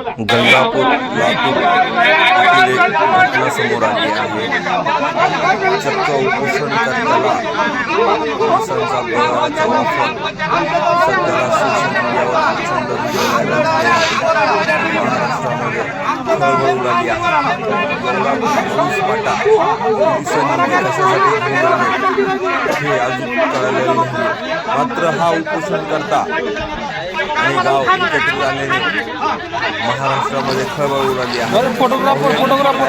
गंगापूर लातूर येथील घटना समोर आली आहे. चक्क उपोषण पोलिसांचा बळाचा वापर सध्याला सोशल मीडियावर प्रचंड महाराष्ट्रामध्ये खळबळ उडाली आहे. गंगापूर पोलीस पोलिसांनी कशासाठी हे अजून कळलेले नाही. मात्र हा उपोषणकर्ता आणि गाव एकत्रित आल्याने महाराष्ट्रामध्ये खळबळ उडाली आहे. Photographer photographer.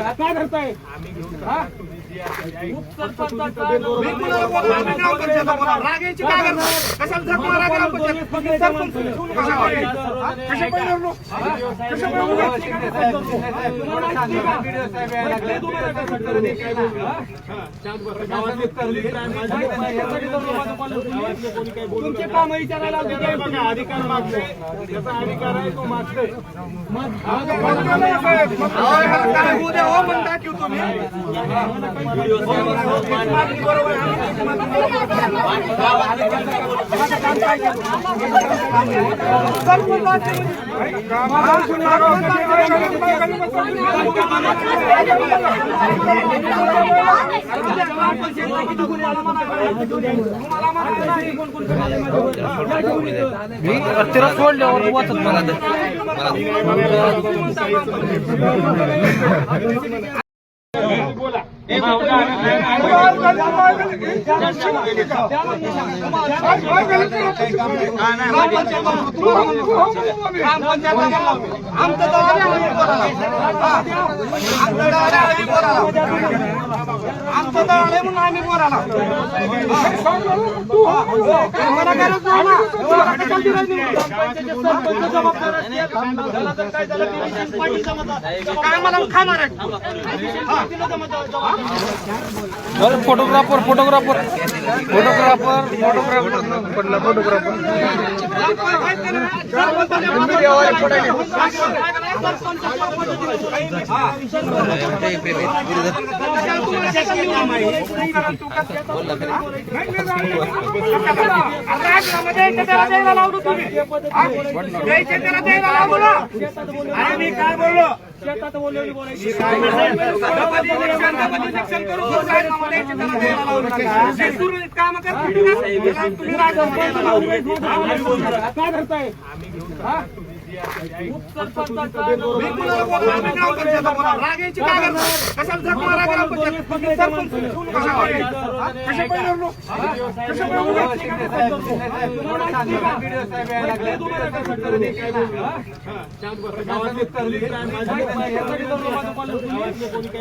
काय करताय रागायची काय करणार कशाला झक सरपंच कशा कशा पाहिजे कशा पाहिजे तुमचे काम विचारायला अधिकार मागतोय त्याचा अधिकार आहे तो मागतोय काय हो म्हणता की तुम्ही मी तिला सोडल्यावर वाचत मला तर. आमचं दळ आहे म्हणून आम्ही बोलायला मला गरज नाही ना फोटोग्राफर फोटोग्राफर फोटोग्राफर फोटोग्राफर पडला फोटोग्राफर. मी काय बोललो शेतात बोलवली बोलायची काम काय करताय हा? रागायची काय करणार कशाला झक मारा ग्रामपंचायत सरपंच कशा कशा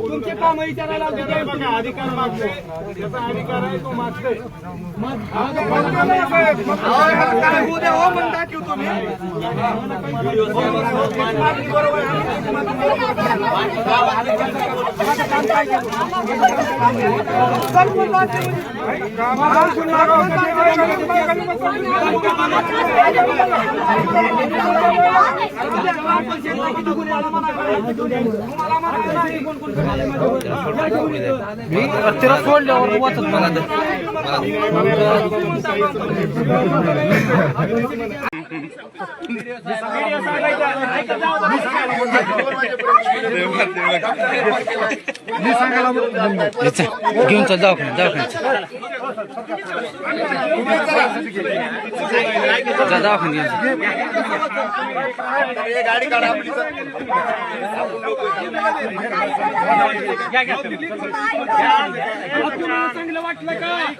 तुमचे काम विचारायला अधिकार मागतो त्याचा अधिकार आहे तो मागतोय मग काय होऊ द्या हो म्हणता की तुम्ही तिला सोडल्यावर वाचत मला तर. घेऊन चल दवाखान्यात दवाखान्यात जा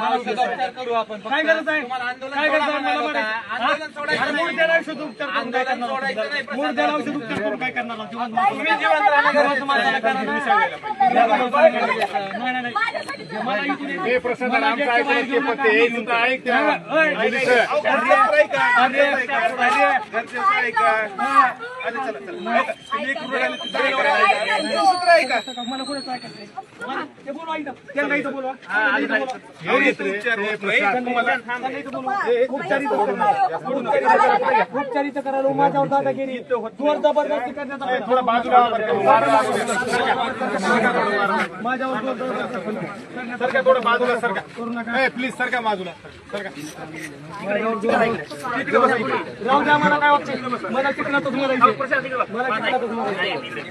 काय गरज आहे काय गरज आहे मला बरं औषध उपचार करून काय करणार आहोत? मुर्द्याला औषध उपचार करून काय करणार. नाही, नाही, हे हे. हे हे उपचारित करायला माझ्यावर दादागिरी जोर जबरदस्ती करण्याचा. माझ्यावर जोर जबरदस्ती सरका थोडं बाजूला सरका. प्लीज सरका बाजूला सरका. राहू द्या मला काय वाटतं? मला चिकनातच मरायचं मला चिकनातच मरायचं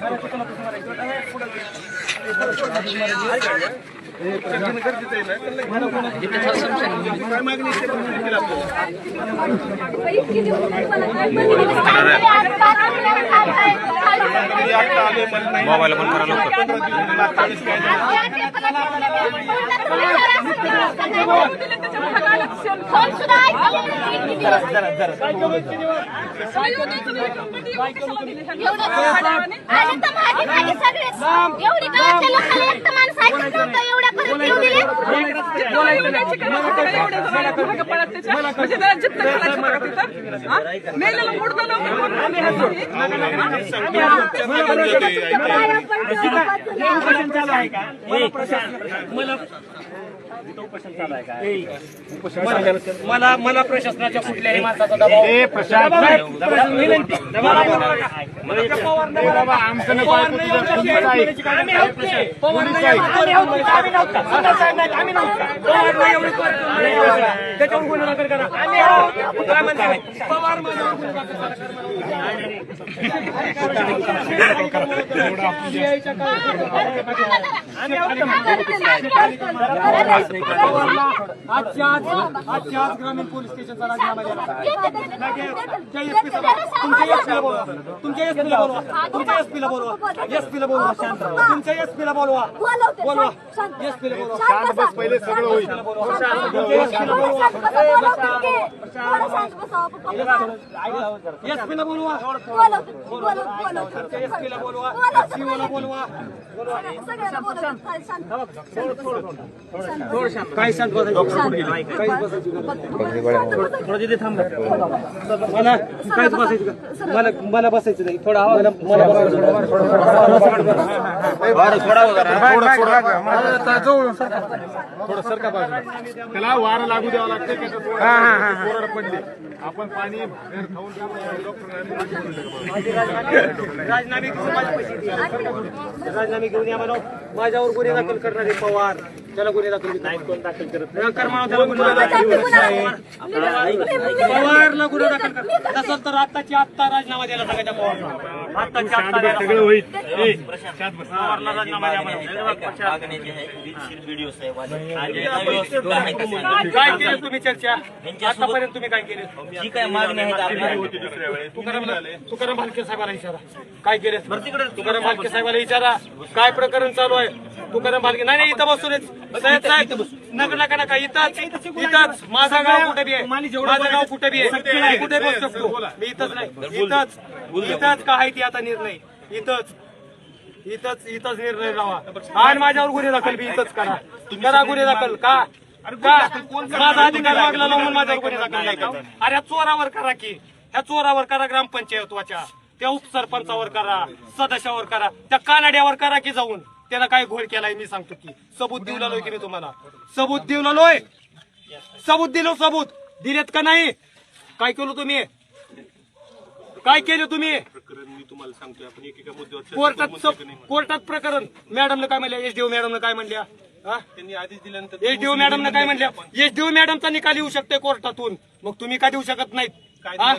मोबाईल पण करा लवकर. एवढी गावातल्या लोकांना एकटं माणूस ऐकत नव्हतं एवढ्या करून देऊ दिले मला मला मला प्रशासनाच्या कुठल्याही माणसाचा दबाव विनंती त्याच्यावर गुन्हा दाखल करा. आम्ही पवार माझ्यावर आम्ही आजच्या आज आजच्या आज ग्रामीण पोलीस स्टेशनचा राजीनामा द्या तुमच्या एसपीला बोलवा तुमच्या एसपीला बोलवा तुमच्या एसपीला बोलवा एसपीला बोलवा तुमच्या एसपीला बोलवा बोलवा एसपीला बोलवा शांत बस पहिले सगळं होईल एसपीला बोलवा एसपीला बोलवा सीओला बोलवा काय मला काहीच बसायचं का? मला मला बसायचं नाही. थोडा आवाज मला थोडं सरका बाजूला. त्याला वारं लागू द्यावं लागतं पडली आपण पाणी राजीनामे घेऊन पैसे. राजीनामे घेऊन या म्हणून. माझ्यावर गुन्हे दाखल करणारे पवार. त्याला गुन्हे दाखल करत पवारला गुन्हा दाखल कर तसं तर आत्ताची आत्ता राजीनामा द्यायला सांगायचा पवारला. आत्ता द्यायला राजीनामा. काय केलं तुम्ही चर्चा? आतापर्यंत तुम्ही काय केलं? जी काय मागणी तुकाराम भालके साहेबाला विचारा. काय केले? तुकाराम भालके साहेबाला विचारा. काय प्रकरण चालू आहे? तुकाराम भालके नाही नाही इथं बसून साहेब साहेब नका नका नका. इथंच इथंच. माझं गाव कुठे बी आहे? माझं गाव कुठे बी आहे? मी कुठे बसू शकतो? मी इथंच नाही. इथंच. इथंच का आहे ती आता निर्णय? इथंच. इथंच इथंच निर्णय लावा. आणि माझ्यावर गुन्हे दाखल बी इथंच करा. करा गुन्हे दाखल. का? का? माझा अधिकार मागला लावून माझ्यावर गुन्हे दाखल नाही का? अरे या चोरावर करा की. ह्या चोरावर करा ग्रामपंचायतवाच्या. त्या उपसरपंचावर करा. सदस्यावर करा. त्या कानाड्यावर करा की जाऊन. त्याला काय घोळ केलाय मी सांगतो की. सबूत देऊ लागलोय की मी तुम्हाला? सबूत देऊ लागलोय? सबूत दिलो सबूत. दिलेत का नाही? काय केलं तुम्ही? काय केलं तुम्ही? कोर्टात सब- कोर्टात प्रकरण. मॅडमनं काय म्हणल्या? एसडीओ मॅडमनं काय म्हणल्या? त्यांनी आधीच दिल्यानंतर एसडीओ मॅडमनं काय म्हणल्या? एसडीओ मॅडमचा निकाल येऊ शकते कोर्टातून. मग तुम्ही का देऊ शकत नाहीत? हा?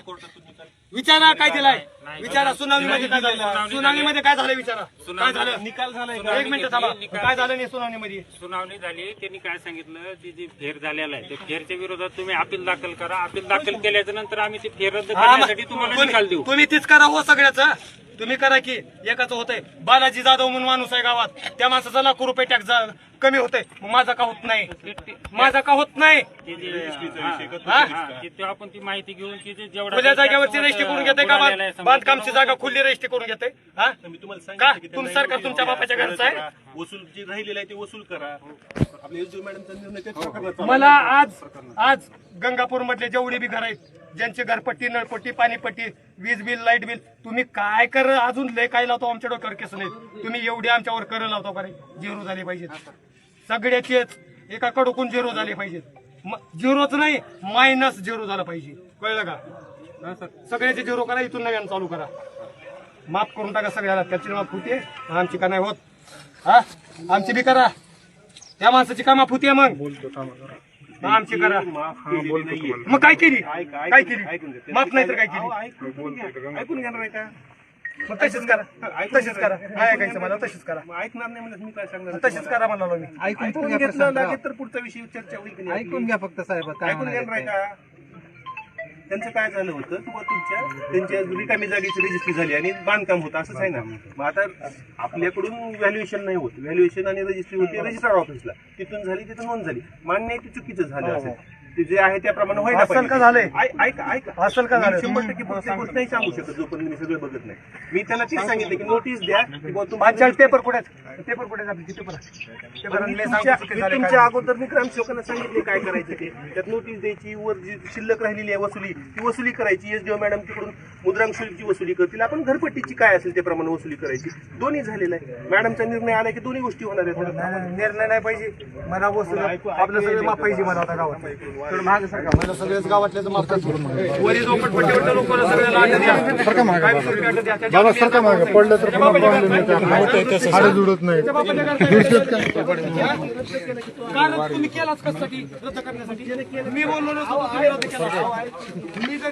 विचारा काय दिलाय. विचारा सुनावणीमध्ये काय झालं? सुनावणीमध्ये काय झालं विचारा? काय झालं? निकाल झाला एक मिनिट थांबा. काय झालं नाही सुनावणीमध्ये सुनावणी झाली. त्यांनी काय सांगितलं? ती जी फेर झालेला आहे त्या फेरच्या विरोधात तुम्ही अपील दाखल करा. अपील दाखल केल्याच्यानंतर आम्ही ती फेर रद्द हा, करण्यासाठी तुम्हाला निकाल देऊ. तुम्ही तुम्ही तीच करा हो सगळ्याच. तुम्ही करा की एकाच होतंय. बालाजी जाधव म्हणून माणूस आहे गावात. त्या माणसाचा लाखो रुपये टॅक्स कमी मग माझा का होत नाही? माझा का होत नाही? आपण ती माहिती घेऊन खुल्या जागेवरची रजिस्ट्री करून घेते का. बांधकामची जागा खुली रजिस्ट्री करून घेते का? तुम सरकार तुमच्या बापाच्या घरचं आहे? वसूल जे राहिलेलं आहे ते वसूल करा. मला आज आज गंगापूर मधले जेवढे बी घर आहेत ज्यांची घरपट्टी नळपट्टी पाणीपट्टी वीज बिल लाइट बिल तुम्ही काय कर? अजून लय काय लावतो? आमच्या डोक्यावर केस नाही तुम्ही एवढे आमच्यावर कर लावतो का रे? झिरो झाले पाहिजेत. सगळ्याचेच एका कडकून झिरो झाले पाहिजेत. झिरोच नाही मायनस झिरो झालं पाहिजे. कळलं का? सगळ्याचे झिरो करा इथून नव्यानं चालू करा. माफ करून टाका सगळ्याला त्याची माफ होते आमची का नाही होत? हा? आमची बी करा. त्या माणसाची का माफ होते मग. आमची करा. मग काय केली? काय केली. माफ नाही तर काय केली. ऐकून घेणार आहे का? मग तशीच करा. तशीच करा. काय ऐकायचं मला तशीच करा. ऐकणार नाही म्हणत मी काय सांगणार तशीच करा म्हणालो मी ऐकून घेतलं लागेल तर पुढचा विषय चर्चा होईल की नाही. ऐकून घ्या फक्त साहेब काय ऐकून घेणार आहे का? त्यांचं काय झालं होतं? किंवा तुमच्या त्यांच्या रिकामी जागेची रजिस्ट्री झाली आणि बांधकाम होतं असंच आहे ना? मग आता आपल्याकडून व्हॅल्युएशन नाही होत. व्हॅल्युएशन आणि रजिस्ट्री होती रजिस्ट्रार ऑफिसला तिथून झाली तिथून नोंद झाली. मान्य आहे ते चुकीचं झालं असेल. ते जे आहे त्याप्रमाणे व्हायला असेल पाहिजे. का झालंय? ऐ- ऐका ऐका. का मी? शंभर टक्के पुढची गोष्ट नाही सांगू शकत जोपर्यंत मी सगळं बघत नाही. मी त्यांना तेच सांगितलं की नोटीस द्या की बुवा पांचाळ पेपर कुठे आहेत? पेपर कुठे आहेत आपले? किती पेपर आहेत? पेपर मी आणले, तुमच्या किती मी झाले, काय? तुमच्या अगोदर मी ग्रामसेवकांना सांगितले काय करायचं ते. त्यात नोटीस द्यायची वर जी शिल्लक राहिलेली आहे वसुली ती वसुली करायची. एस. मॅडम तिकडून मुद्रांक शुल्कची वसुली करतील. आपण घरपट्टीची काय असेल त्याप्रमाणे वसुली करायची? दोन्ही झालेलं आहे. मॅडमचा निर्णय आला की दोन्ही गोष्टी होणार आहेत. नाही, नाही, निर्णय नाही पाहिजे. मला वस्तू आपलं सगळं माफ पाहिजे मला आता गावात. मला द्या. त्याच्या बाबा सरका मागे? पडलं तर हाडे जुडत नाही तुम्ही केलाच कशासाठी रद्द करण्यासाठी? मी बोललो मी जर